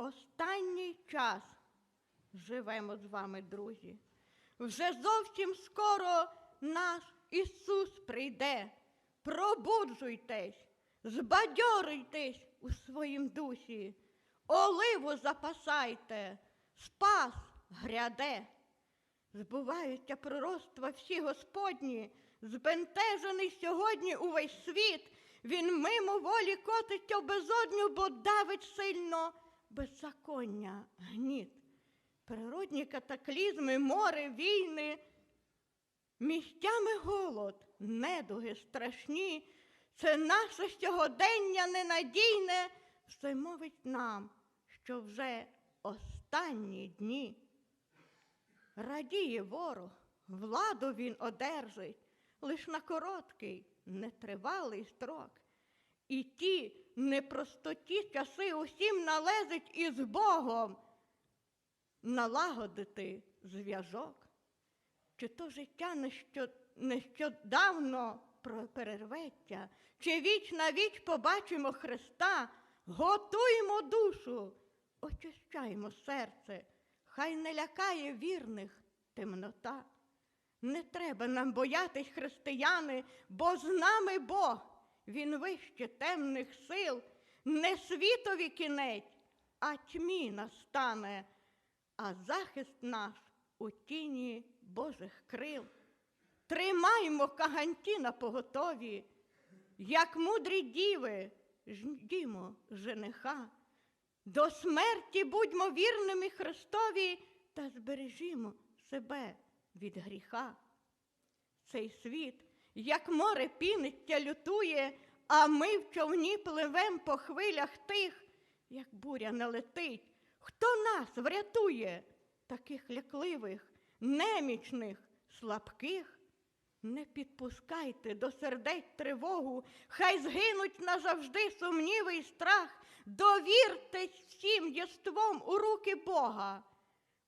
Останній час живемо з вами, друзі. Вже зовсім скоро наш Ісус прийде. Пробуджуйтесь, збадьорюйтесь у своїм дусі, оливу запасайте, спас гряде. Збуваються пророцтва всі Господні, збентежений сьогодні увесь світ, він мимо волі котить у безодню, бо давить сильно беззаконня гніт. Природні катаклізми, море, війни, місцями голод, недуги страшні, це наше сьогодення ненадійне, все мовить нам, що вже останні дні. Радіє ворог, владу він одержить, лиш на короткий, нетривалий строк. І ті непростоті часи усім належить із Богом налагодити зв'язок. Чи то життя нещо, нещодавно перерветься, чи віч на віч побачимо Христа, готуємо душу, очищаємо серце, хай не лякає вірних темнота. Не треба нам боятись, християни, бо з нами Бог, Він вище темних сил, не світові кінець, а тьмі настане, а захист наш у тіні Божих крил. Тримаймо каганті на поготові, як мудрі діви, ждімо жениха. До смерті будьмо вірними Христові та збережімо себе від гріха. Цей світ, як море піниться, лютує, а ми в човні пливем по хвилях тих, як буря налетить. Хто нас врятує, таких лякливих, немічних, слабких? Не підпускайте до сердець тривогу, хай згинуть назавжди сумніви й страх. Довіртесь всім єством у руки Бога,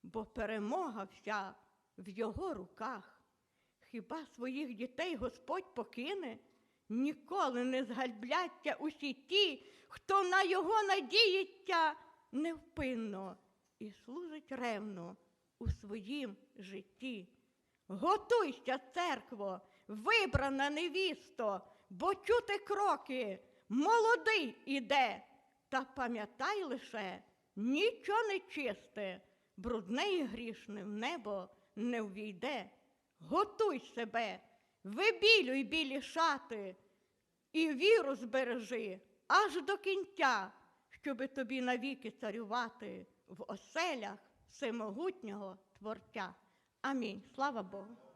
бо перемога вся в його руках. Хіба своїх дітей Господь покине? Ніколи не згальбляться усі ті, хто на його надіється невпинно і служить ревно у своїм житті. Готуйся, церкво, вибрана невісто, бо чути кроки, молодий іде. Та пам'ятай лише, нічого не чисте, брудне і грішне в небо не ввійде. Готуй себе, вибілюй білі шати, і віру збережи аж до кінця, щоби тобі навіки царювати в оселях всемогутнього Творця. Амінь. Слава Богу.